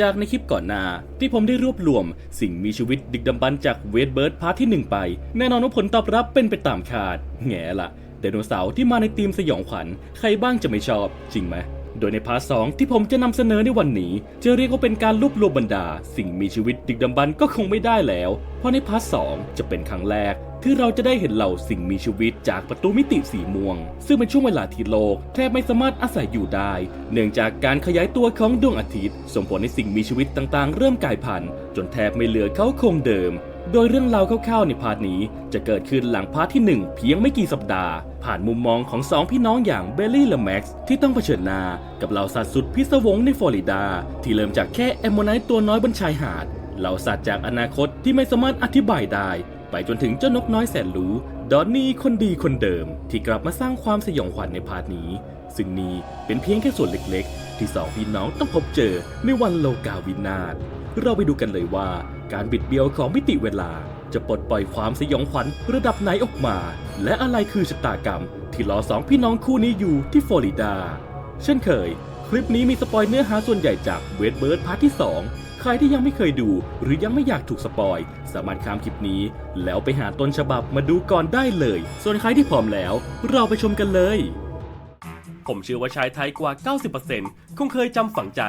จากในคลิปก่อนหน้าที่ผมได้รวบรวม สิ่งมีชีวิตดึกดำบรรพ์จากเวทเบิร์ดพาร์ทที่ 1 ไป แน่นอนว่าผลตอบรับเป็นไปตามคาด แง่ละไดโนเสาร์ที่มาในธีมสยองขวัญ ใครบ้างจะไม่ชอบ จริงไหมโดยในพาร์ทสองที่ผมจะนำเสนอในวันนี้ จะเรียกว่าเป็นการรวบรวมบรรดา สิ่งมีชีวิตดึกดำบรรพ์ก็คงไม่ได้แล้ว เพราะในพาร์ทสองจะเป็นครั้งแรก ที่เราจะได้เห็นเหล่าสิ่งมีชีวิตจากประตูมิติสีม่วง ซึ่งเป็นช่วงเวลาที่โลกแทบไม่สามารถอาศัยอยู่ได้ เนื่องจากการขยายตัวของดวงอาทิตย์ ส่งผลให้สิ่งมีชีวิตต่างๆ เริ่มกลายพันธุ์จนแทบไม่เหลือเขาคงเดิม โดยเรื่องราวคร่าวๆในพาร์ทนี้ จะเกิดขึ้นหลังพาร์ทที่ 1 เพียงไม่กี่สัปดาห์ ผ่านมุมมองของสองพี่น้องอย่างเบลลี่และแม็กซ์ที่ต้องเผชิญหน้ากับเหล่าสัตว์สุดพิศวงในฟลอริดา ที่เริ่มจากแค่แอมโมไนต์ตัวน้อยบนชายหาดเหล่าสัตว์จากอนาคตที่ไม่สามารถอธิบายได้ ไปจนถึงเจ้านกน้อยแสนรู้ดอนนี่คนดีคนเดิม ที่กลับมาสร้างความสยองขวัญในพาร์ทนี้ ซึ่งนี่เป็นเพียงแค่ส่วนเล็กๆ ที่สองพี่น้องต้องพบเจอในวันโลกาวินาศเราไปดูกันเลยว่า การบิดเบี้ยวของมิติเวลา จะปลดปล่อยความสยองขวัญระดับไหนออกมา และอะไรคือชะตากรรม ที่รอสองพี่น้องคู่นี้อยู่ที่ฟลอริดา เช่นเคย คลิปนี้มีสปอยเนื้อหาส่วนใหญ่จากเวทเบิร์ดพาร์ทที่ 2 รที่ยังไม่เคยดู หรือยังไม่อยากถูกสปอย สามารถข้ามคลิปนี้ แล้วไปหาต้นฉบับมาดูก่อนได้เลย ส่วนใครที่พร้อมแล้ว เราไปชมกันเลย ผมเชื่อว่าชายไทยกว่า 90%คงเคยจำฝังใจ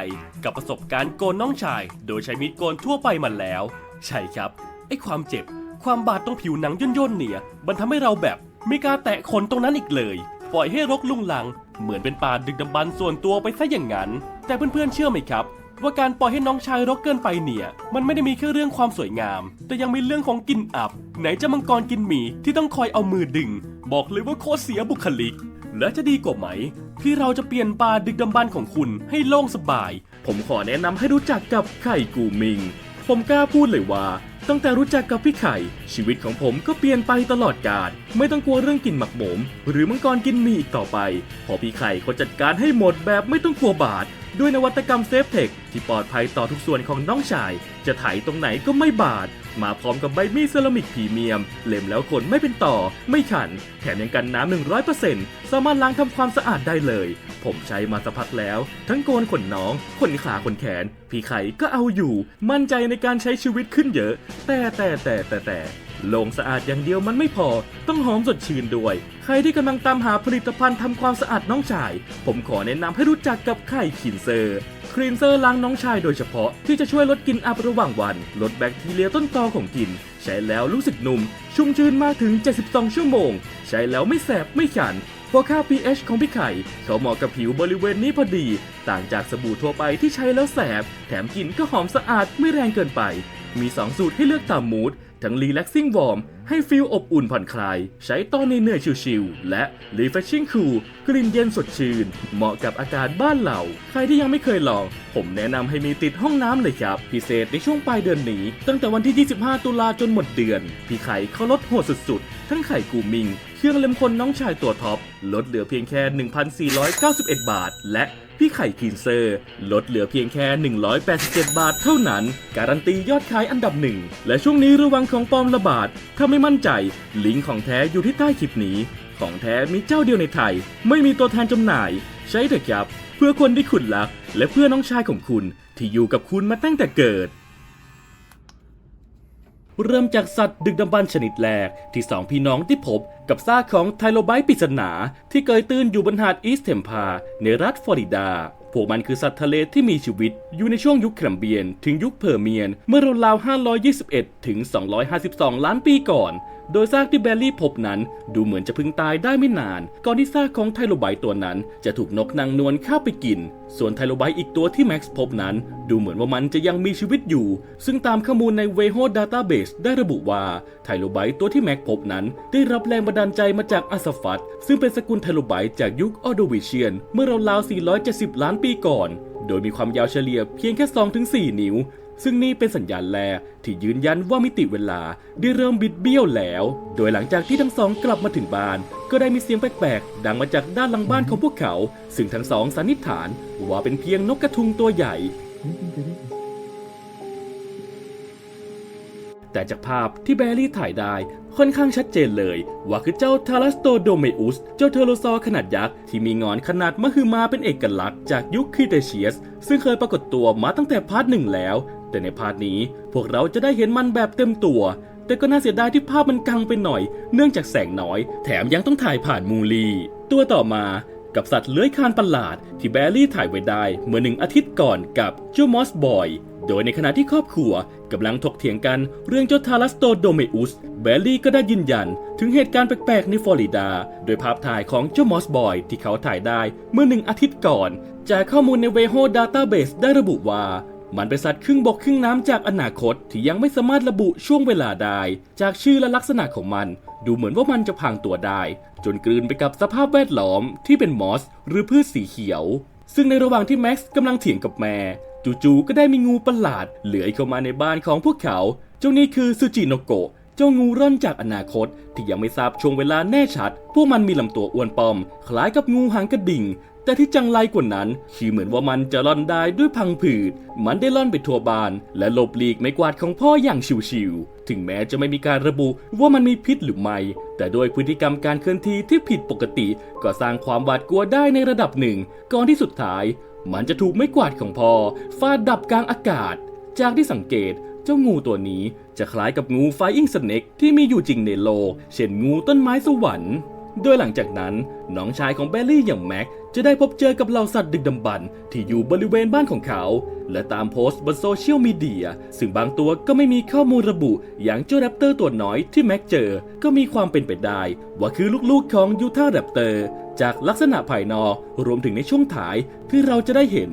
กับประสบการณ์โกนน้องชาย โดยใช้มีดโกนทั่วไปมันแล้ว ใช่ครับไอ้ความเจ็บ ความบาดตรงผิวหนังย่นๆเนี่ยมันทำให้เราแบบไม่กล้าแตะขนตรงนั้นอีกเลย ปล่อยให้รกลุงลัง เหมือนเป็นป่าดึกดำบรรส่วนตัวไปซะอย่างนั้น แต่เพื่อนๆเชื่อไหมครับ ว่าการปล่อยให้น้องชายรกเกินไปเนี่ย มันไม่ได้มีแค่เรื่องความสวยงาม แต่ยังมีเรื่องของกลินอับ ไหนจะมังกรกินหมีที่ต้องคอยเอามือดึง บอกเลยว่าโคตรเสียบุคลิก และจะดีกว่าไหม ที่เราจะเปลี่ยนป่าดึกดำบรรพ์ของคุณให้โล่งสบาย ผมขอแนะนำให้รู้จักกับไข่กูมิง ผมกล้าพูดเลยว่าตั้งแต่รู้จักกับพี่ไข่ ชีวิตของผมก็เปลี่ยนไปตลอดกาลไม่ต้องกลัวเรื่องกินหมักหมม หรือมังกรกินหมีอีกต่อไปเพอพี่ไข่เขาจัดการให้หมดแบบไม่ต้องกลัวบาด ด้วยนวัตกรรมเซฟเทคที่ปลอดภัยต่อทุกส่วนของน้องชาย จะไถตรงไหนก็ไม่บาด มาพร้อมกับใบมีดเซรามิกพรีเมียม เล็มแล้วขนไม่เป็นต่อ ไม่ขัน แถมยังกันน้ำ100%สามารถล้างทำความสะอาดได้เลย ผมใช้มาสักพักแล้ว ทั้งโกนขนน้อง ขนขาขนแขน พี่ไข่ก็เอาอยู่ มั่นใจในการใช้ชีวิตขึ้นเยอะ แต่แต่แต่แต่แต่ ลงสะอาดอย่างเดียวมันไม่พอ ต้องหอมสดชื่นด้วย ใครที่กำลังตามหาผลิตภัณฑ์ทำความสะอาดน้องชาย ผมขอแนะนำให้รู้จักกับไข่คินเซอร์ครีนเซอร์ล้างน้องชายโดยเฉพาะที่จะช่วยลดกลิ่นอับระหว่างวัน ลดแบคทีเรียต้นตอของกลิ่นใช้แล้วรู้สึกนุ่ม ชุ่มชื่นมากถึง 72 ชั่วโมง ใช้แล้วไม่แสบไม่ขันเพราะค่า pH ของพี่ไข่เขาเหมาะกับผิวบริเวณนี้พอดี ต่างจากสบู่ทั่วไปที่ใช้แล้วแสบ แถมกลิ่นก็หอมสะอาดไม่แรงเกินไป มี 2 สูตรให้เลือกตามมูด ทั้ง Relaxing Warm ให้ฟีลอบอุ่นผ่อนคลาย ใช้ตอนเหนื่อยชิลๆและ Refreshing Cool กลิ่นเย็นสดชื่น เหมาะกับอากาศบ้านเรา ใครที่ยังไม่เคยลอง ผมแนะนำให้มีติดห้องน้ำเลยครับ พิเศษในช่วงปลายเดือนนี้ ตั้งแต่วันที่ 25 ตุลาจนหมดเดือน พี่ไข่เขาลดโหดสุดๆ ทั้งไข่กูมิง เครื่องเล็มคนน้องชายตัวท็อปลดเหลือเพียงแค่ 1,491 บาท และ พี่ไข่คีนเซอร์ ลดเหลือเพียงแค่ 187 บาทเท่านั้น การันตียอดขายอันดับหนึ่ง และช่วงนี้ระวังของปลอมระบาด ถ้าไม่มั่นใจ ลิงก์ของแท้อยู่ที่ใต้คลิปนี้ ของแท้มีเจ้าเดียวในไทย ไม่มีตัวแทนจำหน่าย ใช้เถอะครับ เพื่อคนที่คุณรัก และเพื่อน้องชายของคุณ ที่อยู่กับคุณมาตั้งแต่เกิด เริ่มจากสัตว์ดึกดำบรรพ์ชนิดแรก ที่สองพี่น้องที่พบกับซากของไทโลไบต์ปริศนา ที่เกยตื้นอยู่บนหาดอีสเทมพา ในรัฐฟลอริดา พวกมันคือสัตว์ทะเลที่มีชีวิต อยู่ในช่วงยุคแคมเบียน ถึงยุคเพอร์เมียน เมื่อราวๆ521 ถึง 252 ล้านปีก่อน โดยซากที่แบลลี่พบนั้น ดูเหมือนจะเพึ่งตายได้ไม่นาน ก่อนที่ซากของไทโลไบต์ตัวนั้นจะถูกนกนางนวลเข้าไปกิน ส่วนไทโลไบอีกตัวที่แม็กซ์พบนั้น ดูเหมือนว่ามันจะยังมีชีวิตอยู่ ซึ่งตามข้อมูลใน w e h o Database ได้ระบุว่าไทโลไบต์ตัวที่แม็กพบนั้น ได้รับแรงบันดาลใจมาจากอัสฟัตซึ่งเป็นสกุลไทโลไบจากยุคออโดวิเชียน เมื่อราวๆ470 ล้านปีก่อน โดยมีความยาวเฉลี่ยเพียงแค่ 2-4 นิ้ว ซึ่งนี่เป็นสัญญาณแรกที่ยืนยันว่ามิติเวลาได้เริ่มบิดเบี้ยวแล้ว โดยหลังจากที่ทั้งสองกลับมาถึงบ้าน ก็ได้มีเสียงแปลกๆ ดังมาจากด้านหลังบ้านของพวกเขา ซึ่งทั้งสองสันนิษฐานว่าเป็นเพียงนกกระทุงตัวใหญ่ แต่จากภาพที่แบรี่ถ่ายได้ค่อนข้างชัดเจนเลย ว่าคือเจ้าทารัสโตโดเมอุส เจ้าเทโรซอร์ขนาดยักษ์ ที่มีงอนขนาดมหึมาเป็นเอกลักษณ์จากยุคครีเทเชียส ซึ่งเคยปรากฏตัวมาตั้งแต่พาร์ทหนึ่งแล้ว แต่ในพาร์ทนี้พวกเราจะได้เห็นมันแบบเต็มตัว แต่ก็น่าเสียดายที่ภาพมันกังไปหน่อย เนื่องจากแสงน้อย แถมยังต้องถ่ายผ่านมูลี ตัวต่อมากับสัตว์เลื้อยคลานประหลาด ที่แบรี่ถ่ายไว้ได้เมื่อหนึ่งอาทิตย์ก่อนกับเจ้ามอสบอย โดยในขณะที่ครอบครัวกำลังถกเถียงกันเรื่องเจ้าทารัสโตโดเมอุส แบรี่ก็ได้ยืนยัน ถึงเหตุการณ์แปลกๆในฟลอริดา โดยภาพถ่ายของเจ้ามอสบอย ที่เขาถ่ายได้เมื่อหนึ่งอาทิตย์ก่อน จากข้อมูลในเวโฮดัต a าเบสได้ระบุว่า มันเป็นสัตว์ครึ่งบกครึ่งน้ำจากอนาคตที่ยังไม่สามารถระบุช่วงเวลาได้ จากชื่อและลักษณะของมัน ดูเหมือนว่ามันจะพังตัวได้ จนกลืนไปกับสภาพแวดล้อมที่เป็นมอส หรือพืชสีเขียว ซึ่งในระหว่างที่แม็กซ์กำลังเถียงกับแม่จู่ๆก็ได้มีงูประหลาดเลื้อยเข้ามาในบ้านของพวกเขา เจ้านี่คือซูจิโนโกะ เจ้างูร่อนจากอนาคต ที่ยังไม่ทราบช่วงเวลาแน่ชัด พวกมันมีลำตัวอ้วนปอม คล้ายกับงูหางกระดิ่ง แต่ที่จังไรกว่านั้นคือเหมือนว่ามันจะล่อนได้ด้วยพังผืด มันได้ล่อนไปทั่วบ้าน และหลบหลีกไม่กวาดของพ่ออย่างชิวๆถึงแม้จะไม่มีการระบุว่ามันมีพิษหรือไม่ แต่โดยพฤติกรรมการเคลื่อนที่ที่ผิดปกติ ก็สร้างความหวาดกลัวได้ในระดับหนึ่ง ก่อนที่สุดท้าย มันจะถูกไม่กวาดของพ่อฟาดดับกลางอากาศ จากที่สังเกตเจ้างูตัวนี้ จะคล้ายกับงูไฟอิงสเน็กที่มีอยู่จริงในโลก เช่นงูต้นไม้สวรรค์ โดยหลังจากนั้นน้องชายของแบลลี่อย่างแม็กจะได้พบเจอกับเหล่าสัตว์ดึกดำบรรพ์ที่อยู่บริเวณบ้านของเขา และตามโพสต์บนโซเชียลมีเดียซึ่งบางตัวก็ไม่มีข้อมูลระบุ อย่างเจ้าแรปเตอร์ตัวน้อยที่แม็กเจอ ก็มีความเป็นไปได้ ว่าคือลูกๆของยูทาแรปเตอร์จากลักษณะภายนอกรวมถึงในช่วงถ่ายที่เราจะได้เห็น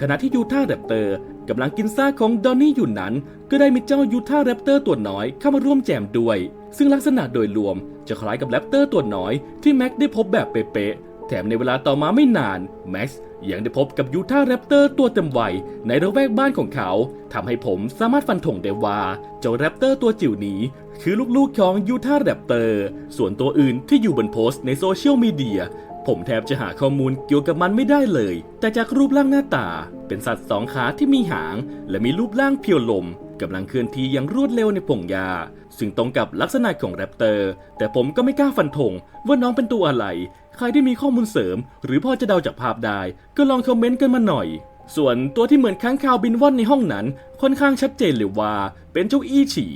ขณะที่ยูทาแรปเตอร์กำลังกินซ่าของดอนนี่อยู่นั้น ก็ได้มีเจ้ายูทาแรปเตอร์ตัวน้อยเข้ามาร่วมแจมด้วย ซึ่งลักษณะโดยรวมจะคล้ายกับแรปเตอร์ตัวน้อยที่แม็กได้พบแบบเป๊ะๆ แถมในเวลาต่อมาไม่นานแม็กซ์ยังได้พบกับยูทาแรปเตอร์ตัวเต็มวัยในระแวกบ้านของเขาทำให้ผมสามารถฟันธงได้ว่าเจ้าแรปเตอร์ตัวจิ๋วนี้ คือลูกๆของยูทาแรปเตอร์ ส่วนตัวอื่นที่อยู่บนโพสต์ในโซเชียลมีเดียผมแทบจะหาข้อมูลเกี่ยวกับมันไม่ได้เลย แต่จากรูปร่างหน้าตา เป็นสัตว์สองขาที่มีหาง และมีรูปร่างเพียวลมกำลังเคลื่อนที่อย่างรวดเร็วในพงหญ้า ซึ่งตรงกับลักษณะของแรปเตอร์ แต่ผมก็ไม่กล้าฟันธงว่าน้องเป็นตัวอะไร ใครที่มีข้อมูลเสริม หรือพอจะเดาจากภาพได้ ก็ลองคอมเมนต์กันมาหน่อย ส่วนตัวที่เหมือนค้างคาวบินว่อนในห้องนั้น ค่อนข้างชัดเจนเลยว่า เป็นเจ้าอี้ฉี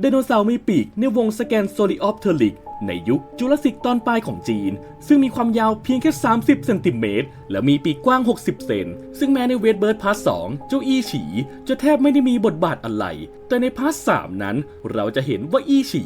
ไดโนเสาร์มีปีกในวงสแกนโซลิออฟเทอริก ในยุคจูราสสิกตอนปลายของจีน ซึ่งมีความยาวเพียงแค่ 30 เซนติเมตรและมีปีกกว้าง 60 เซน ซึ่งแม้ในเวทเบิร์ดพาร์ท2เจ้าอี้ฉี จะแทบไม่ได้มีบทบาทอะไร แต่ในพาร์ท3นั้น เราจะเห็นว่าอี้ฉี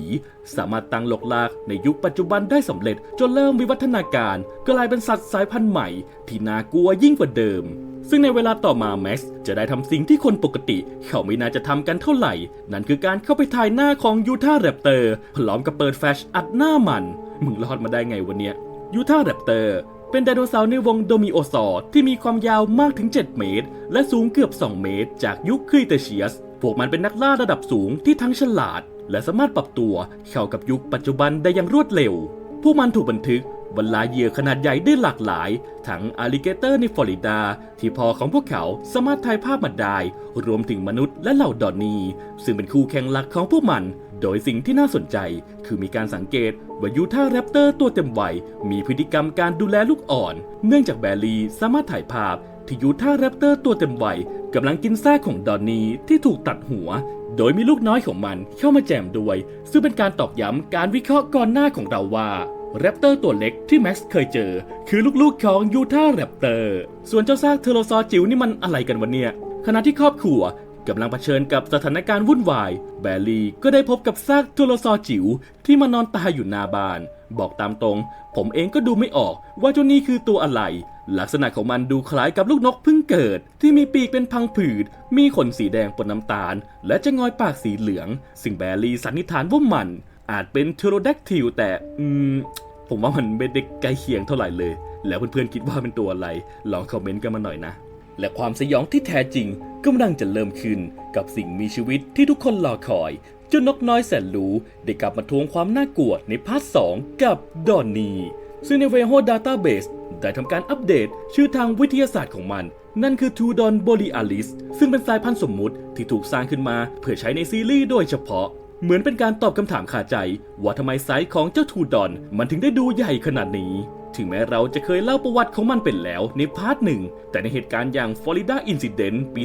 สามารถตั้งหลกลากในยุคปัจจุบันได้สำเร็จ จนเริ่มวิวัฒนาการกลายเป็นสัตว์สายพันธุ์ใหม่ ที่น่ากลัวยิ่งกว่าเดิมซึ่งในเวลาต่อมาแม็กซ์จะได้ทำสิ่งที่คนปกติ เขาไม่น่าจะทำกันเท่าไหร่ นั่นคือการเข้าไปถ่ายหน้าของยูทาแรปเตอร์พร้อมกับเปิดแฟชอัดหน้าถ้ามัน มึงรอดมาได้ไงวันเนี้ยยูทาแรปเตอร์ เป็นไดโนเสาร์ในวงโดมิโอซอร์ที่มีความยาวมากถึง 7 เมตร และสูงเกือบ 2 เมตร จากยุคครีเตเชียส พวกมันเป็นนักล่าระดับสูงที่ทั้งฉลาด และสามารถปรับตัวเข้ากับยุคปัจจุบันได้อย่างรวดเร็ว พวกมันถูกบันทึกบรรลาเหยื่อขนาดใหญ่ได้หลากหลาย ทั้งอลิเกเตอร์ในฟลอริดา ที่พอของพวกเขาสามารถถ่ายภาพมาได้ รวมถึงมนุษย์และเหล่าดอนนีซึ่งเป็นคู่แข่งหลักของพวกมัน โดยสิ่งที่น่าสนใจคือมีการสังเกตว่ายูท่าแรปเตอร์ตัวเต็มวัยมีพฤติกรรมการดูแลลูกอ่อน เนื่องจากแบลลีสามารถถ่ายภาพที่ยูท่าแรปเตอร์ตัวเต็มวัยกำลังกินซากของดอนนีที่ถูกตัดหัว โดยมีลูกน้อยของมันเข้ามาแจมด้วย ซึ่งเป็นการตอกย้ำการวิเคราะห์ก่อนหน้าของเราว่าแรปเตอร์ตัวเล็กที่แม็กซ์เคยเจอ คือลูกๆของยูท่าแรปเตอร์ส่วนเจ้าซากเทโลซอร์จิ๋วนี่มันอะไรกันวะเนี่ยขณะที่ครอบครัว กำลังเผชิญกับสถานการณ์วุ่นวาย แบลลี่ก็ได้พบกับซากทโลซอร์จิ๋วที่มานอนตายอยู่หน้าบ้าน บอกตามตรง ผมเองก็ดูไม่ออกว่าเจ้านี่คือตัวอะไร ลักษณะของมันดูคล้ายกับลูกนกเพิ่งเกิด ที่มีปีกเป็นพังผืด มีขนสีแดงปนน้ำตาล และจะงอยปากสีเหลือง ซึ่งแบลลี่สันนิษฐานว่ามัน อาจเป็นเทโรแดกทิลแต่อืมผมว่ามันไม่ได้ใกล้เคียงเท่าไหร่เลย แล้วเพื่อนๆคิดว่าเป็นตัวอะไร ลองคอมเมนต์กันมาหน่อยนะ และความสยองที่แท้จริงกำลังจะเริ่มขึ้นกับสิ่งมีชีวิตที่ทุกคนรอคอยจนนกน้อยแสนรู้ได้กลับมาทวงความน่ากลัวในพาร์ท 2 กับดอนนีซึ่งในเวโฮดัตต้าเบสได้ทำการอัปเดตชื่อทางวิทยาศาสตร์ของมัน นั่นคือทูดอนโบลิอาลิสซึ่งเป็นสายพันธุ์สมมุติที่ถูกสร้างขึ้นมาเพื่อใช้ในซีรีส์โดยเฉพาะ เหมือนเป็นการตอบคำถามคาใจ ว่าทำไมไซส์ของเจ้าทูดอนมันถึงได้ดูใหญ่ขนาดนี้ ถึงแม้เราจะเคยเล่าประวัติของมันเป็นแล้วในพาร์ทหนึ่ง แต่ในเหตุการณ์อย่าง Florida Incident ปี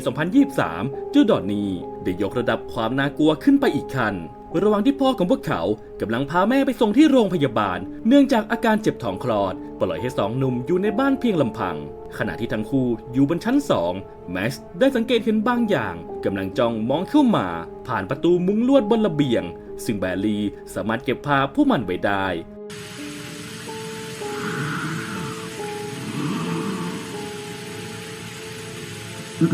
2023 เจ้าดอนนี่ได้ยกระดับความน่ากลัวขึ้นไปอีกขั้นระหว่างที่พ่อของพวกเขากำลังพาแม่ไปส่งที่โรงพยาบาล เนื่องจากอาการเจ็บท้องคลอด ปล่อยให้สองหนุ่มอยู่ในบ้านเพียงลำพัง ขณะที่ทั้งคู่อยู่บนชั้นสองแม็กซ์ได้สังเกตเห็นบางอย่างกำลังจ้องมองเข้ามา ผ่านประตูมุ้งลวดบนระเบียง ซึ่งแบร์ลีสามารถเก็บภาพพวกมันไว้ได้ ผม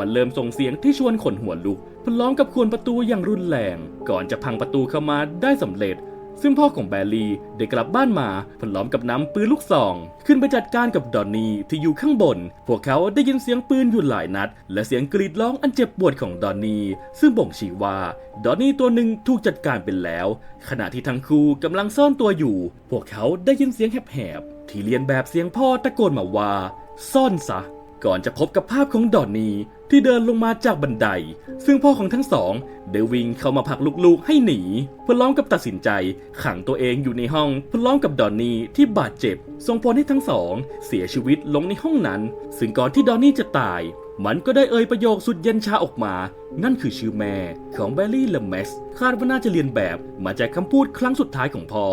มันเริ่มส่งเสียงที่ชวนขนหัวลุกพร้อมกับควนประตูอย่างรุนแรง ก่อนจะพังประตูเข้ามาได้สำเร็จ ซึ่งพ่อของแบร์รี่ได้กลับบ้านมาพร้อมกับนำปืนลูกซอง ขึ้นไปจัดการกับดอนนี่ที่อยู่ข้างบน พวกเขาได้ยินเสียงปืนอยู่หลายนัด และเสียงกรีดร้องอันเจ็บปวดของดอนนี่ซึ่งบ่งชี้ว่าดอนนี่ตัวหนึ่งถูกจัดการไปแล้ว ขณะที่ทั้งคู่กำลังซ่อนตัวอยู่ พวกเขาได้ยินเสียงแหบๆที่เลียนแบบเสียงพ่อตะโกนมาว่า ซ่อนซะก่อนจะพบกับภาพของดอนนี่ ที่เดินลงมาจากบันได ซึ่งพ่อของทั้งสองได้วิ่งเข้ามาผลักลูกๆให้หนี เพื่อล้อมกับตัดสินใจ ขังตัวเองอยู่ในห้องเพื่อล้อมกับดอนนี่ที่บาดเจ็บส่งผลให้ทั้งสองเสียชีวิตลงในห้องนั้น ซึ่งก่อนที่ดอนนี่จะตาย มันก็ได้เอ่ยประโยคสุดเย็นชาออกมา นั่นคือชื่อแม่ของแบลลี่และแม็กซ์คาดว่าน่าจะเรียนแบบมาจากคำพูดครั้งสุดท้ายของพ่อ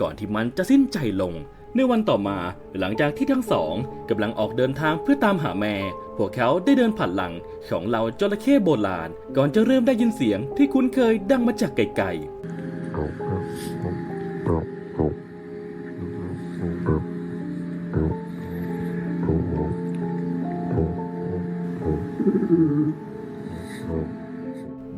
ก่อนที่มันจะสิ้นใจลง ในวันต่อมาหลังจากที่ทั้งสองกำลังออกเดินทางเพื่อตามหาแม่ พวกเขาได้เดินผ่านหลังของเหล่าจระเข้โบราณ ก่อนจะเริ่มได้ยินเสียงที่คุ้นเคยดังมาจากไกลๆ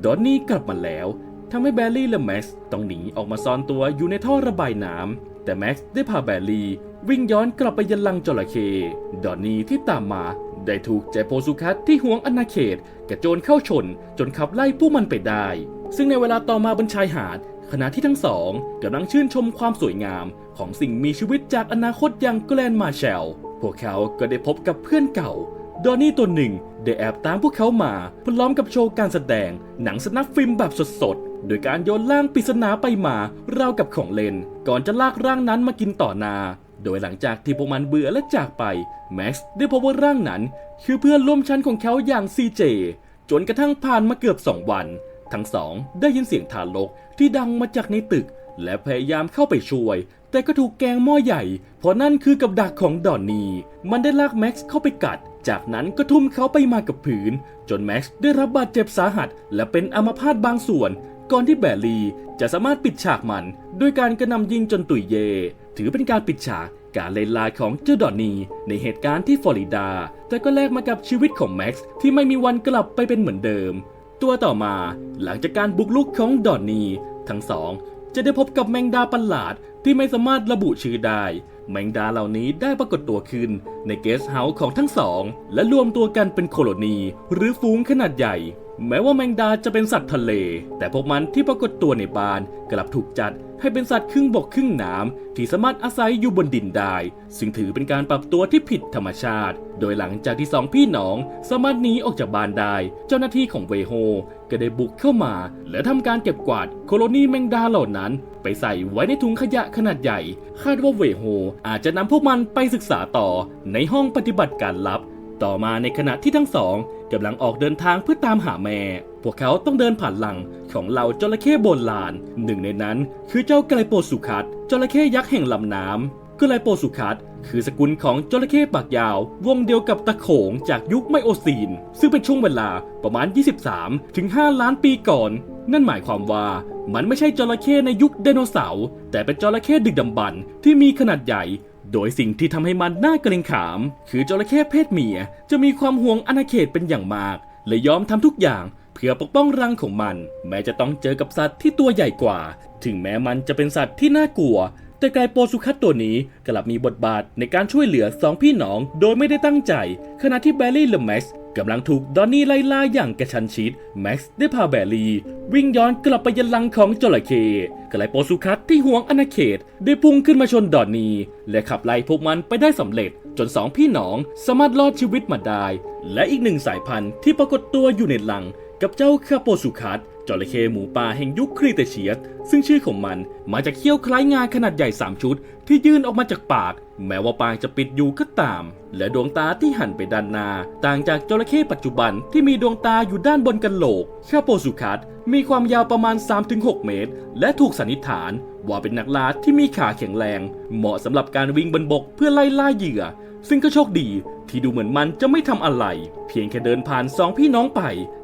ดอนนี่กลับมาแล้ว ทำให้แบลลี่และแม็กซ์ต้องหนีออกมาซ่อนตัวอยู่ในท่อระบายน้ำแต่แม็กซ์ได้พาแบลลี่วิ่งย้อนกลับไปยังลังจระเข้ดอนนี่ที่ตามมา ได้ถูกเจโพสุคัตที่ห่วงอาณาเขตกระโจนเข้าชนจนขับไล่พวกมันไปได้ ซึ่งในเวลาต่อมาบนชายหาด ขณะที่ทั้งสองกำลังชื่นชมความสวยงามของสิ่งมีชีวิตจากอนาคตอย่างแกลนมาแชลพวกเขาก็ได้พบกับเพื่อนเก่าดอนนี่ตัวหนึ่งได้แอบตามพวกเขามาพร้อมกับโชว์การแสดงหนังสนับฟิล์มแบบสดๆ โดยการโยนร่างปริศนาไปมาราวกับของเล่น ก่อนจะลากร่างนั้นมากินต่อนา โดยหลังจากที่พวกมันเบื่อและจากไปแม็กซ์ได้พบว่าร่างนั้น คือเพื่อนร่วมชั้นของเขาอย่างซีเจจนกระทั่งผ่านมาเกือบสองวัน ทั้งสองได้ยินเสียงทารกที่ดังมาจากในตึก และพยายามเข้าไปช่วย แต่ก็ถูกแกงหม้อใหญ่ เพราะนั่นคือกับดักของดอนนีมันได้ลากแม็กซ์เข้าไปกัด จากนั้นก็ทุ่มเขาไปมากับผืน จนแม็กซ์ได้รับบาดเจ็บสาหัส และเป็นอัมพาตบางส่วน ก่อนที่แบลลี่จะสามารถปิดฉากมันด้วยการกระนำยิงจนตุยเย ถือเป็นการปิดฉากการเล่นลายของเจ้าดอนนีในเหตุการณ์ที่ฟลอริดา แต่ก็แลกมากับชีวิตของแม็กซ์ที่ไม่มีวันกลับไปเป็นเหมือนเดิม ตัวต่อมาหลังจากการบุกลุกของดอนนีทั้งสองจะได้พบกับแมงดาประหลาดที่ไม่สามารถระบุชื่อได้ แมงดาเหล่านี้ได้ปรากฏตัวขึ้นในเกสเฮาส์ของทั้งสอง และรวมตัวกันเป็นโคโลนีหรือฝูงขนาดใหญ่ แม้ว่าแมงดาจะเป็นสัตว์ทะเล แต่พวกมันที่ปรากฏตัวในบ้านกลับถูกจัดให้เป็นสัตว์ครึ่งบกครึ่งน้ำที่สามารถอาศัยอยู่บนดินได้ ซึ่งถือเป็นการปรับตัวที่ผิดธรรมชาติ โดยหลังจากที่สองพี่น้องสามารถหนีออกจากบ้านได้ เจ้าหน้าที่ของเวโฮก็ได้บุกเข้ามา และทำการเก็บกวาดโคโลนีแมงดาเหล่านั้น ไปใส่ไว้ในถุงขยะขนาดใหญ่ คาดว่าเวโฮอาจจะนำพวกมันไปศึกษาต่อในห้องปฏิบัติการลับ ต่อมาในขณะที่ทั้งสองกำลังออกเดินทางเพื่อตามหาแม่ พวกเขาต้องเดินผ่านหลังของเหล่าจระเข้โบราณหนึ่งในนั้นคือเจ้าไกลโปสุคัตจระเข้ยักษ์แห่งลำน้ำไกลโปสุคัตคือสกุลของจระเข้ปากยาว วงเดียวกับตะโขงจากยุคไมโอซีน ซึ่งเป็นช่วงเวลาประมาณ 23 ถึง 5 ล้านปีก่อน นั่นหมายความว่ามันไม่ใช่จระเข้ในยุคไดโนเสาร์แต่เป็นจระเข้ดึกดำบรรพ์ที่มีขนาดใหญ่ โดยสิ่งที่ทำให้มันน่าเกรงขาม คือจระเข้เพศเมียจะมีความห่วงอาณาเขตเป็นอย่างมากและยอมทำทุกอย่างเพื่อปกป้องรังของมัน แม้จะต้องเจอกับสัตว์ที่ตัวใหญ่กว่า ถึงแม้มันจะเป็นสัตว์ที่น่ากลัว แต่กายโปสุคัตตัวนี้กลับมีบทบาทในการช่วยเหลือสองพี่น้อง โดยไม่ได้ตั้งใจ ขณะที่แบลลี่เลแม็กซ์ กำลังถูกดอนนี่ไล่ล่าอย่างกระชันชิด แม็กซ์ได้พาแบรี่วิ่งย้อนกลับไปยันลังของจระเข้กลายโปสุคัตที่ห่วงอาณาเขต ได้พุ่งขึ้นมาชนดอนนี่และขับไล่พวกมันไปได้สำเร็จ จนสองพี่น้องสามารถรอดชีวิตมาได้ และอีกหนึ่งสายพันธุ์ที่ปรากฏตัวอยู่ในลังกับเจ้าคาโปสุคัต จระเข้หมูป่าแห่งยุคครีเตเชียส ซึ่งชื่อของมันมาจากเขี้ยวคล้ายงาขนาดใหญ่ 3 ชุด ที่ยื่นออกมาจากปาก แม้ว่าปากจะปิดอยู่ก็ตาม และดวงตาที่หันไปด้านหน้า ต่างจากจระเข้ปัจจุบันที่มีดวงตาอยู่ด้านบนกันโหลกคาโปสุคัตมีความยาวประมาณ 3-6 เมตร และถูกสันนิษฐาน ว่าเป็นนักล่าที่มีขาแข็งแรง เหมาะสำหรับการวิ่งบนบกเพื่อไล่ล่าเหยื่อ ซึ่งก็โชคดีที่ดูเหมือนมันจะไม่ทำอะไร เพียงแค่เดินผ่านสองพี่น้องไป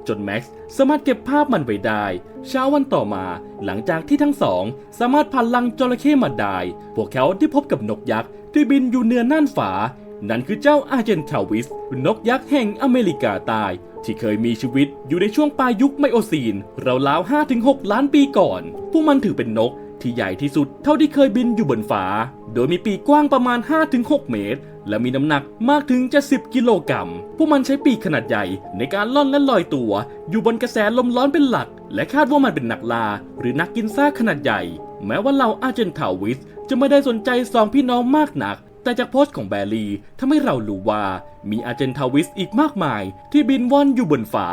จนแม็กซ์สามารถเก็บภาพมันไว้ได้ เช้าวันต่อมา หลังจากที่ทั้งสอง สามารถผ่านลังจระเข้มาได้ พวกเขาได้พบกับนกยักษ์ที่บินอยู่เหนือน่านฝา นั่นคือเจ้าอาร์เจนทาวิส นกยักษ์แห่งอเมริกาใต้ที่เคยมีชีวิตอยู่ในช่วงปลายยุคไมโอซีนราวๆ5-6 ล้านปีก่อน พวกมันถือเป็นนกที่ใหญ่ที่สุดเท่าที่เคยบินอยู่บนฟ้า โดยมีปีกกว้างประมาณ 5-6 เมตร และมีน้ำหนักมากถึงจะ10กิโลกรัม พวกมันใช้ปีกขนาดใหญ่ในการล่อนและลอยตัว อยู่บนกระแสลมร้อนเป็นหลัก และคาดว่ามันเป็นนักล่าหรือนักกินซากขนาดใหญ่ แม้ว่าเราอาเจนทาวิสจะไม่ได้สนใจสองพี่น้องมากนัก แต่จากโพสต์ของแบรี่ทำให้เรารู้ว่า มีอาเจนทาวิสอีกมากมาย ที่บินว่อนอยู่บนฟ้า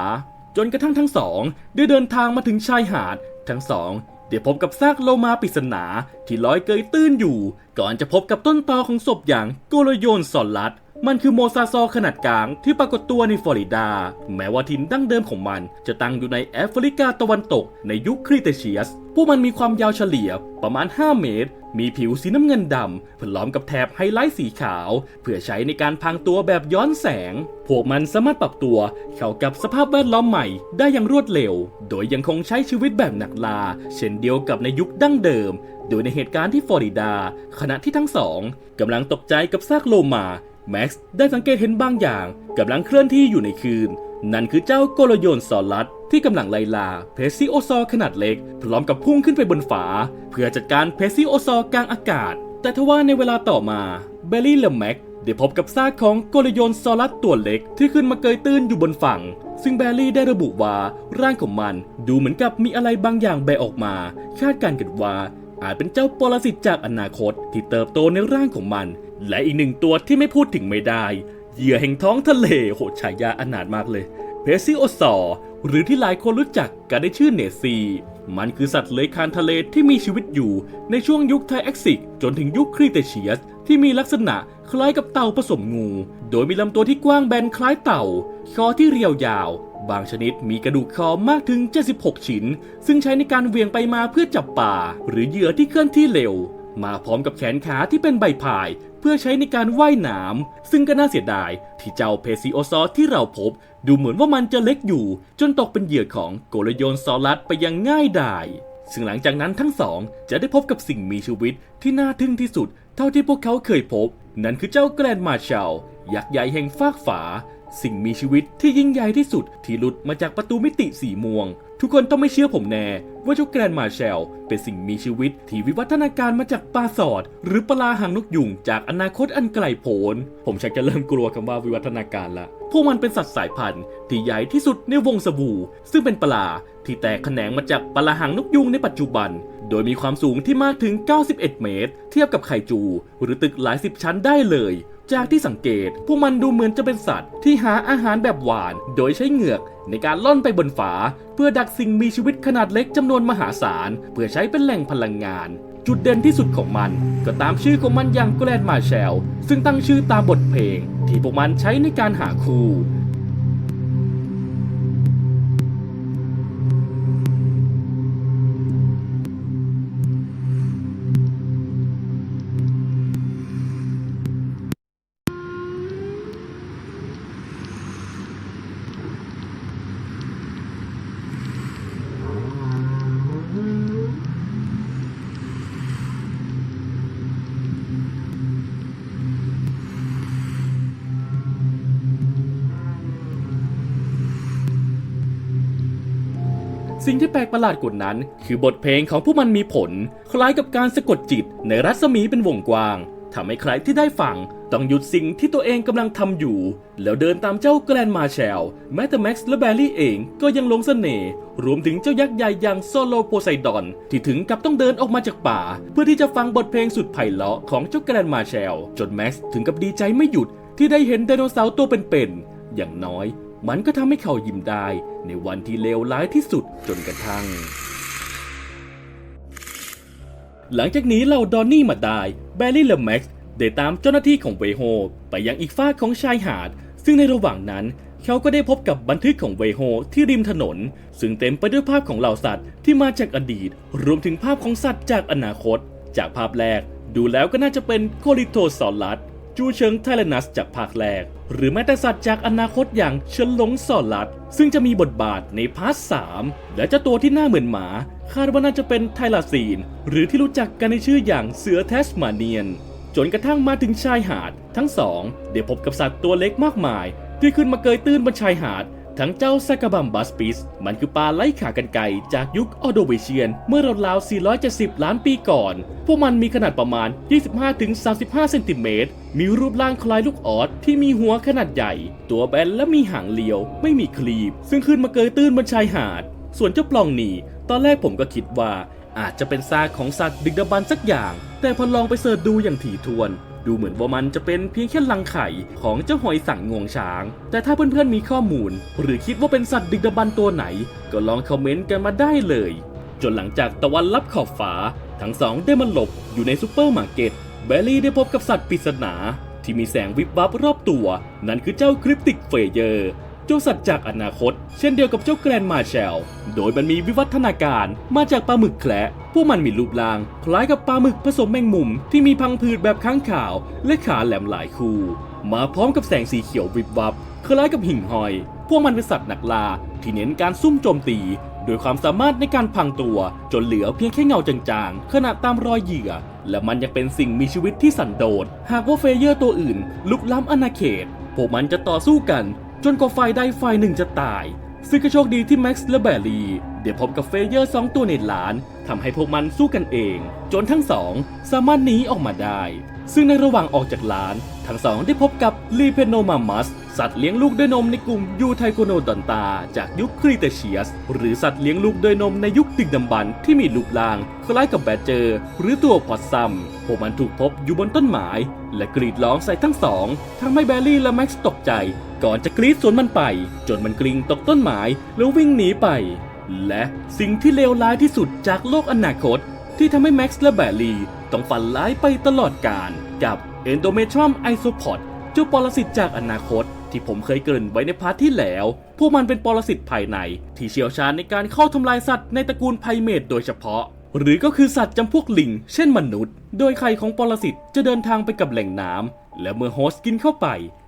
จนกระทั่งทั้งสองได้เดินทางมาถึงชายหาด ทั้งสอง ได้พบกับซากโลมาปริศนาที่ลอยเกยตื้นอยู่ ก่อนจะพบกับต้นตอของศพอย่างโกโลโยนสอลลัด มันคือโมซาซอขนาดกลางที่ปรากฏตัวในฟลอริดา แม้ว่าถิ่นดั้งเดิมของมันจะตั้งอยู่ในแอฟริกาตะวันตกในยุคครีเตเชียส พวกมันมีความยาวเฉลี่ยประมาณ 5 เมตร มีผิวสีน้ำเงินดำผล้อมกับแถบไฮไลท์สีขาว เพื่อใช้ในการพรางตัวแบบย้อนแสง พวกมันสามารถปรับตัว เข้ากับสภาพแวดล้อมใหม่ได้อย่างรวดเร็ว โดยยังคงใช้ชีวิตแบบหนักลา เช่นเดียวกับในยุคดั้งเดิม โดยในเหตุการณ์ที่ฟลอริดา ขณะที่ทั้งสองกำลังตกใจกับซากโลมาแม็กซ์ได้สังเกตเห็นบางอย่างกำลังเคลื่อนที่อยู่ในคืน นั่นคือเจ้าโกลโยนซอลัสที่กำลังไล่ล่าเพซิโอซอร์ขนาดเล็ก พร้อมกับพุ่งขึ้นไปบนฝา เพื่อจัดการเพซิโอซอร์กลางอากาศ แต่ทว่าในเวลาต่อมาเบลลี่และแม็กได้พบกับซากของโกลโยนซอลัสตัวเล็กที่ขึ้นมาเกยตื้นอยู่บนฝั่ง ซึ่งแบลลี่ได้ระบุว่าร่างของมันดูเหมือนกับมีอะไรบางอย่างแบออกมา คาดการณ์กันว่าอาจเป็นเจ้าปรสิตจากอนาคตที่เติบโตในร่างของมัน และอีกหนึ่งตัวที่ไม่พูดถึงไม่ได้ เหยื่อแห่งท้องทะเลโหฉายาอนาถมากเลยเพซิโอซอร์หรือที่หลายคนรู้จักกันได้ชื่อเนซี มันคือสัตว์เลื้อยคลานทะเลที่มีชีวิตอยู่ในช่วงยุคไทแอคซิก จนถึงยุคครีเตเชียส ที่มีลักษณะคล้ายกับเต่าผสมงู โดยมีลำตัวที่กว้างแบนคล้ายเต่า คอที่เรียวยาว บางชนิดมีกระดูกคอมากถึง 76 ชิ้น ซึ่งใช้ในการเวียงไปมาเพื่อจับปลาหรือเหยื่อที่เคลื่อนที่เร็ว มาพร้อมกับแขนขาที่เป็นใบพาย เพื่อใช้ในการว่ายน้ำซึ่งก็น่าเสียดาย ที่เจ้าเพซิโอซอสที่เราพบ ดูเหมือนว่ามันจะเล็กอยู่ จนตกเป็นเหยื่อของโกลโยนซอลัสไปอยังง่ายดายซึ่งหลังจากนั้นทั้งสองจะได้พบกับสิ่งมีชีวิตที่น่าทึ่งที่สุด เท่าที่พวกเขาเคยพบ นั่นคือเจ้าแกรนมาร์ชลยักษ์ใหญ่แห่งฟากฝา สิ่งมีชีวิตที่ยิ่งใหญ่ที่สุดที่หลุดมาจากประตูมิติสีม่วง ทุกคนต้องไม่เชื่อผมแน่ ว่าเจ้าแกรนมาแชล เป็นสิ่งมีชีวิตที่วิวัฒนาการมาจากปลาสอด หรือปลาหางนกยุงจากอนาคตอันไกลโพ้นผมชักจะเริ่มกลัวคำว่าวิวัฒนาการละ พวกมันเป็นสัตว์สายพันธุ์ที่ใหญ่ที่สุดในวงสบู่ ซึ่งเป็นปลาที่แตกแขนงมาจากปลาหางนกยุงในปัจจุบัน โดยมีความสูงที่มากถึง 91 เมตร เทียบกับไคจู หรือตึกหลายสิบชั้นได้เลย จากที่สังเกต พวกมันดูเหมือนจะเป็นสัตว์ ที่หาอาหารแบบหวาน โดยใช้เหงือก ในการล่อนไปบนฝา เพื่อดักสิ่งมีชีวิตขนาดเล็กจำนวนมหาศาล เพื่อใช้เป็นแหล่งพลังงาน จุดเด่นที่สุดของมัน ก็ตามชื่อของมันอย่างแกลนมาแชลซึ่งตั้งชื่อตามบทเพลง ที่พวกมันใช้ในการหาคู่ สิ่งที่แปลกประหลาดกว่านั้น คือบทเพลงของพวกมันมีผล คล้ายกับการสะกดจิตในรัศมีเป็นวงกว้างทำให้ใครที่ได้ฟังต้องหยุดสิ่งที่ตัวเองกำลังทำอยู่ แล้วเดินตามเจ้าแกรนมาแชลแม้แต่แม็กซ์และแบรี่เองก็ยังลงเสน่ห์รวมถึงเจ้ายักษ์ใหญ่อย่างโซโลโพไซดอน ที่ถึงกับต้องเดินออกมาจากป่า เพื่อที่จะฟังบทเพลงสุดไพเราะของเจ้าแกรนมาแชลจนแม็กซ์ถึงกับดีใจไม่หยุดที่ได้เห็นไดโนเสาร์ตัวเป็นๆอย่างน้อย มันก็ทำให้เขายิ้มได้ ในวันที่เลวร้ายที่สุดจนกระทั่ง หลังจากนี้เราดอนนี่มาได้แบร์รี่และแม็กซ์ได้ตามเจ้าหน้าที่ของเวโฮไปยังอีกฝากของชายหาด ซึ่งในระหว่างนั้นเขาก็ได้พบกับบันทึกของเวโฮที่ริมถนน ซึ่งเต็มไปด้วยภาพของเหล่าสัตว์ที่มาจากอดีต รวมถึงภาพของสัตว์จากอนาคต จากภาพแรก ดูแล้วก็น่าจะเป็นโคลิโทซอลัส จูเฉิงไทเลนัสจากภาคแรก หรือแม้แต่สัตว์จากอนาคตอย่างเฉินหลงซอลัด ซึ่งจะมีบทบาทในพาร์ทสามและเจ้าตัวที่หน้าเหมือนหมา คาดว่าน่าจะเป็นไทลาซีน หรือที่รู้จักกันในชื่ออย่างเสือแทสมาเนียน จนกระทั่งมาถึงชายหาด ทั้งสองได้พบกับสัตว์ตัวเล็กมากมาย ที่ขึ้นมาเกยตื้นบนชายหาด ทั้งเจ้าซากาบัมบัสปิส มันคือปลาไล่ขากันไก่จากยุคออโดเวเชียน เมื่อราวๆ470 ล้านปีก่อน พวกมันมีขนาดประมาณ 25-35 เซนติเมตร มีรูปร่างคล้ายลูกออดที่มีหัวขนาดใหญ่ ตัวแบนและมีหางเลียว ไม่มีคลีบ ซึ่งขึ้นมาเกยตื้นบนชายหาด ส่วนเจ้าปล่องหนีตอนแรกผมก็คิดว่า อาจจะเป็นซากของสัตว์ดึกดำบรรพ์สักอย่าง แต่พอลองไปเสิร์ชดูอย่างถี่ถ้วน ดูเหมือนว่ามันจะเป็นเพียงแค่ลังไข่ของเจ้าหอยสังงวงช้าง แต่ถ้าเพื่อนๆมีข้อมูล หรือคิดว่าเป็นสัตว์ดึกดำบรรพ์ตัวไหน ก็ลองคอมเมนต์กันมาได้เลย จนหลังจากตะวันลับขอบฟ้า ทั้งสองได้มาหลบอยู่ในซูเปอร์มาร์เก็ตแบลลี่ได้พบกับสัตว์ปริศนาที่มีแสงวิบวับรอบตัว นั่นคือเจ้าคริปติกเฟเยอร์ จ้าสัตว์จากอนาคต เช่นเดียวกับเจ้าแกรนมาแชล โดยมันมีวิวัฒนาการมาจากปลาหมึกแคระพวกมันมีรูปร่าง คล้ายกับปลาหมึกผสมแมงมุม ที่มีพังผืดแบบข้างขาว และขาแหลมหลายคู่ มาพร้อมกับแสงสีเขียววิบวับ คล้ายกับหิ่งห้อย พวกมันเป็นสัตว์นักล่าที่เน้นการซุ่มโจมตี โดยความสามารถในการพังตัว จนเหลือเพียงแค่เงาจางๆขณะตามรอยเหยื่อ และมันยังเป็นสิ่งมีชีวิตที่สันโดษหากว่าเฟเยอร์ตัวอื่น ลุกล้ำอาณาเขตพวกมันจะต่อสู้กัน จนกว่าฝ่ายใดฝ่ายหนึ่งจะตาย ซึ่งก็โชคดีที่แม็กซ์และแบลรีเดี๋ยวพบกับเฟเยอร์สองตัวในหลานทำให้พวกมันสู้กันเอง จนทั้งสองสามารถหนีออกมาได้ ซึ่งในระหว่างออกจากหลาน ทั้งสองได้พบกับลีเพโนมามัส สัตว์เลี้ยงลูกด้วยนมในกลุ่มยูไทโกโนดอนตา จากยุคครีเตเชียส หรือสัตว์เลี้ยงลูกด้วยนมในยุคดึกดำบรรพ์ที่มีรูปร่าง คล้ายกับแบดเจอร์หรือตัวพอดซัมพวกมันถูกพบอยู่บนต้นไม้และกรีดร้องใส่ทั้งสองทำให้แบร์รี่และแม็กซ์ตกใจ ก่อนจะกรีดสวนมันไป จนมันกลิ้งตกต้นไม้แล้ววิ่งหนีไป และสิ่งที่เลวร้ายที่สุดจากโลกอนาคต ที่ทำให้แม็กซ์และแบร์รี่ต้องฝันร้ายไปตลอดกาลกับ Endometrium isopod เจ้าปรสิตจากอนาคต ที่ผมเคยเกริ่นไว้ในพาร์ทที่แล้ว พวกมันเป็นปรสิตภายใน ที่เชี่ยวชาญในการเข้าทำลายสัตว์ในตระกูลไพเมตโดยเฉพาะ หรือก็คือสัตว์จำพวกลิง เช่นมนุษย์ โดยไข่ของปรสิตจะเดินทางไปกับแหล่งน้ำและเมื่อโฮสต์กินเข้าไป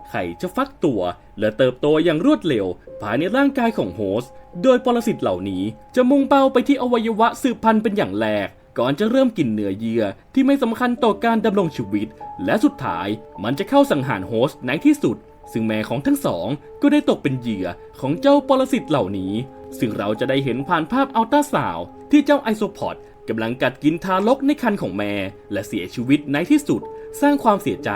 ไข่จะฟักตัว และเติบโตอย่างรวดเร็วภายในร่างกายของโฮสต์โดยปรสิตเหล่านี้จะมุ่งเป้าไปที่อวัยวะสืบพันธุ์เป็นอย่างแรกก่อนจะเริ่มกินเนื้อเยื่อที่ไม่สำคัญต่อการดำรงชีวิต และสุดท้ายมันจะเข้าสังหารโฮสต์ในที่สุด ซึ่งแม่ของทั้งสองก็ได้ตกเป็นเหยื่อของเจ้าปรสิตเหล่านี้ ซึ่งเราจะได้เห็นผ่านภาพอัลตราซาวด์ที่เจ้าไอโซพอดกำลังกัดกินทารกในครรภ์ของแม่ และเสียชีวิตในที่สุด สร้างความเสียใจ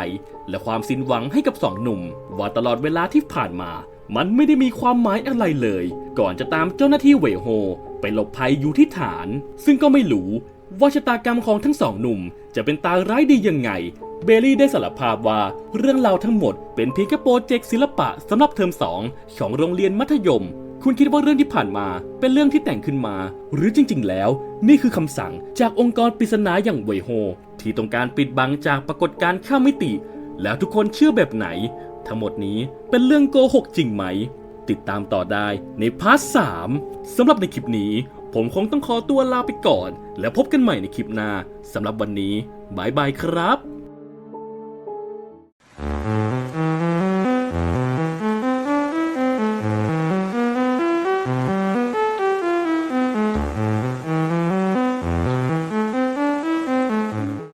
และความสิ้นหวังให้กับสองหนุ่ม ว่าตลอดเวลาที่ผ่านมา มันไม่ได้มีความหมายอะไรเลย ก่อนจะตามเจ้าหน้าที่เวโฮ ไปหลบภัยอยู่ที่ฐาน ซึ่งก็ไม่รู้ ว่าชะตากรรมของทั้งสองหนุ่ม จะเป็นตาร้ายดียังไง เบลลี่ได้สารภาพว่าเรื่องราวทั้งหมดเป็นเพียงแค่โปรเจกต์ศิลปะสำหรับเทอมสองของโรงเรียนมัธยม คุณคิดว่าเรื่องที่ผ่านมาเป็นเรื่องที่แต่งขึ้นมา หรือจริง ๆ แล้ว นี่คือคำสั่งจากองค์กรปริศนาอย่างเวยโฮ ที่ต้องการปิดบังจากปรากฏการณ์ข้ามมิติ แล้วทุกคนเชื่อแบบไหน ทั้งหมดนี้เป็นเรื่องโกหกจริงไหม ติดตามต่อได้ในพาร์ทสามสำหรับในคลิปนี้ ผมคงต้องขอตัวลาไปก่อน แล้วพบกันใหม่ในคลิปหน้าสำหรับวันนี้บายบายครับ